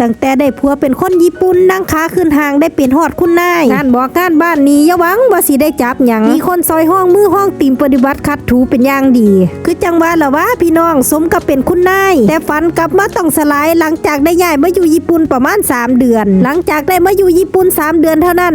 ตั้งแต่ได้ผัวเป็นคนญี่ปุ่นนั่งขาขึ้นหางได้เป็นฮอดคุณนายงานบอกงานบ้านนี้อย่าหวังว่าสิได้จับหยังมีคนซอยห้องมือห้องตีมปฏิบัติคัดถูเป็นอย่างดี คือจังหวะละว่าพี่น้องสมกับเป็นคุณนายแต่ฝันกลับมาต้องสลายหลังจากได้ย้ายมาอยู่ญี่ปุ่นประมาณ 3 เดือน หลังจากได้มาอยู่ญี่ปุ่น 3 เดือนเท่านั้น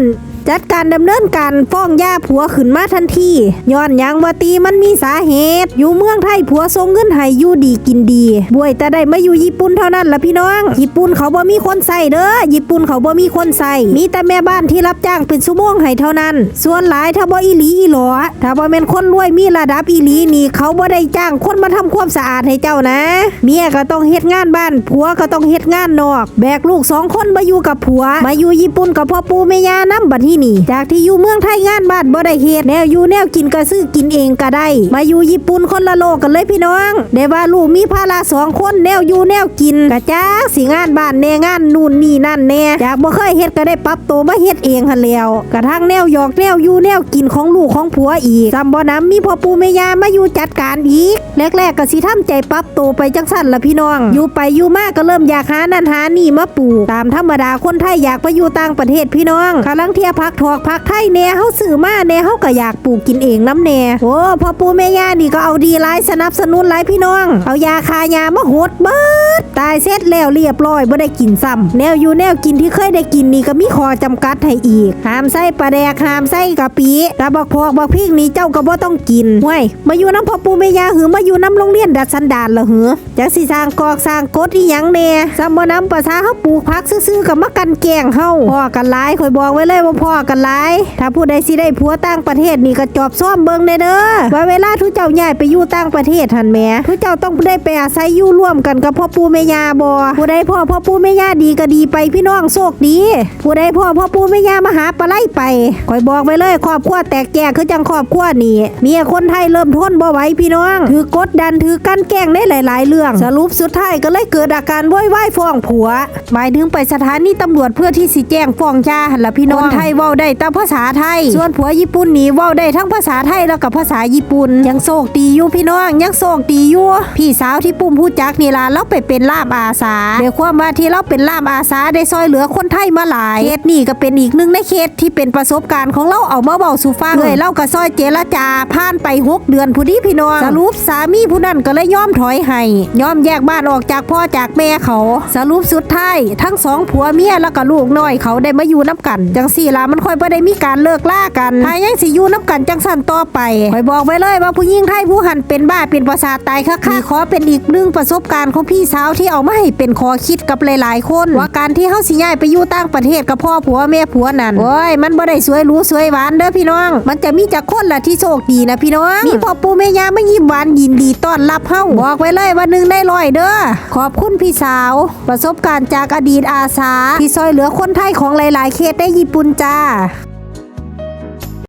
จัดการดำเนินการฟ้องย่าผัวขึ้นมาทันทีย้อนยังว่าตีมันมีสาเหตุ อยู่เมืองไทยผัวทรงเงินให้อยู่ดีกินดีบวยแต่ได้มาอยู่ญี่ปุ่นเท่านั้นละพี่น้อง ญี่ปุ่นเขาบ่มีคนใส่เด้อญี่ปุ่นเขาบ่มีคนใส่มีแต่แม่บ้านที่รับจ้างเป็นชั่วโมงให้เท่านั้น ส่วนหลายถ้าบ่อีหลีอีหลอถ้าบ่แม่นคนรวยมีระดับอีหลีนี่เขาบ่ได้จ้างคนมาทำความสะอาดให้เจ้านะ เมียก็ต้องเฮ็ดงานบ้านผัวก็ต้องเฮ็ดงานนอก แบกลูกสองคนมาอยู่กับผัว มาอยู่ญี่ปุ่นกับพ่อปู่แม่ย่านำบัดทีนี่ จากที่อยู่เมืองไทยงานบ้านบ่ได้เฮ็ดแนวอยู่แนวกินก็ซื้อกินเองก็ได้ มาอยู่ญี่ปุ่นคนละโลกกันเลยพี่น้องได้ว่าลูกมีภาระสองคนแนวอยู่แนวกินกะจักสิงานบ้านแน่งานนู่นนี่นั่นแน่จากบ่เคยเฮ็ดก็ได้ปรับตัวมาเฮ็ดเองหั่นแล้วกระทั่งแนวหยอกแนวอยู่แนวกินของลูกของผัวอีกจำบ่นํมีพ่อปู่แม่ยามาอยู่จัดการอีกแรกๆก็สิทำใจปรับตัวไปจังสั่นละพี่น้อง อยู่ไปอยู่มากก็เริ่มอยากหานั่นหานี่มาปลูกตามธรรมดาคนไทยอยากไปอยู่ต่างประเทศพี่น้องกำลังเที่ยพักถอกพักไทยแน่เฮาซื้อมาแน่เฮาก็อยากปลูกกินเองน้ำแน่โอ้พ่อปู่แม่ย่านี่ก็เอาดีหลายสนับสนุนหลายพี่น้อง เอายาคายามาหดเบิดตายเสร็จแล้วเรียบร้อยบ่ได้กินซ้ำแนวอยู่แนวกินที่เคยได้กินนี่ก็มีข้อจำกัดให้อีกห้ามใส่ปลาแดกห้ามใส่กะปิกระบักพอกบักพริกนี่เจ้าก็บ่ต้องกินห้วยมาอยู่น้ำพ่อปู่แม่ย่าหือมาอยู่น้ำโรงเรียนดัดสันดานละหือจักสิสร้างกอกสร้างกฎอีหยังแน่ซ้ำบ่น้ำภาษาเฮาปลูกผักซื่อๆกับมากันแกงเฮาพ่อกันหลายข่อยบอกไว้เลยว่าพ่อกันหลายถ้าผู้ใดสิได้ผัวต่างประเทศนี่ก็จอบซ่อมเบิงเด้อว่าเวลาทุเจ้าย้ายไปอยู่ต่างประเทศหันแหมทุเจ้าต้องได้ไปอาศัยอยู่ร่วมกันกับพ่อปู่แม่ย่าบ่ผู้ใดพ่อพ่อปู่แม่ย่าดีก็ดีไปพี่น้องโชคดี ผู้ใดพ่อพ่อปู่แม่ย่ามาหาปลาไหลไปข่อยบอกไว้เลยครอบครัวแตกแยกคือจังครอบครัวนี่เมียคนไทยเริ่มทนบ่ไหวพี่น้องถือกดดันถือกั้นแกล้งได้หลาย ๆ เรื่อง สรุปสุดท้ายก็เลยเกิดอาการโวยวายฟ้องผัว หมายถึงไปสถานีตำรวจเพื่อที่สิแจ้งฟ้องยาหันละพี่น้องคนไทยเว้าได้แต่ภาษาไทย ส่วนผัวญี่ปุ่นนี่เว้าได้ทั้งภาษาไทยแล้วกับภาษาญี่ปุ่น ยังโศกดีอยู่พี่น้องยังโศกดีอยู่พี่สาวที่ปุ่มผู้จักนี่ล่ะเราไปเป็นล่ามอาสาเดี๋ยวความว่าที่เราเป็นล่ามอาสาได้ซอยเหลือคนไทยมาหลายเคสนี่ก็เป็นอีกหนึ่งในเคสที่เป็นประสบการณ์ของเราเอามาเบาสู่ฟังเลยเราก็ซอยเจรจาผ่านไปหกเดือนผู้ดีพี่น้องสรุปสามีผู้นั้นก็เลยยอมถอยให้ยอมแยกบ้านออกจากพ่อจากแม่เขา สรุปสุดท้ายทั้งสองผัวเมียแล้วก็ลูกน้อยเขาได้มาอยู่น้ำกัน จังสี่ละมันค่อยบ่ได้มีการเลิกล่ากันถ้ายังสิอยู่น้ำกันจังสั่นต่อไปคอยบอกไว้เลยว่าผู้หญิงไทยผู้หันเป็นบ้าเป็นประสาทตายค่ะค่ะขอเป็นอีกหนึ่งประสบการณ์ของพี่สาวที่เอามาให้เป็นขอคิดกับหลายๆ คน ว่าการที่เฮาสิย้ายไปอยู่ต่างประเทศกับพ่อผัวแม่ผัวนั่นโอ้ยมันบ่ได้สวยรู้สวยหวานเด้อพี่น้อง มันจะมีจักคนละที่โชคดีนะพี่น้องมีพ่อปู่แม่ย่ามายิ้มหวานยินดีต้อนรับเฮาบอกไว้เลยว่าหนึ่งได้ร้อยเด้อขอบคุณพี่สาว ประสบการณ์จากอดีตอาสา ที่ซอยเหลือคนไทยของหลาย ๆ เขตได้ญี่ปุ่นจ้าค่ะ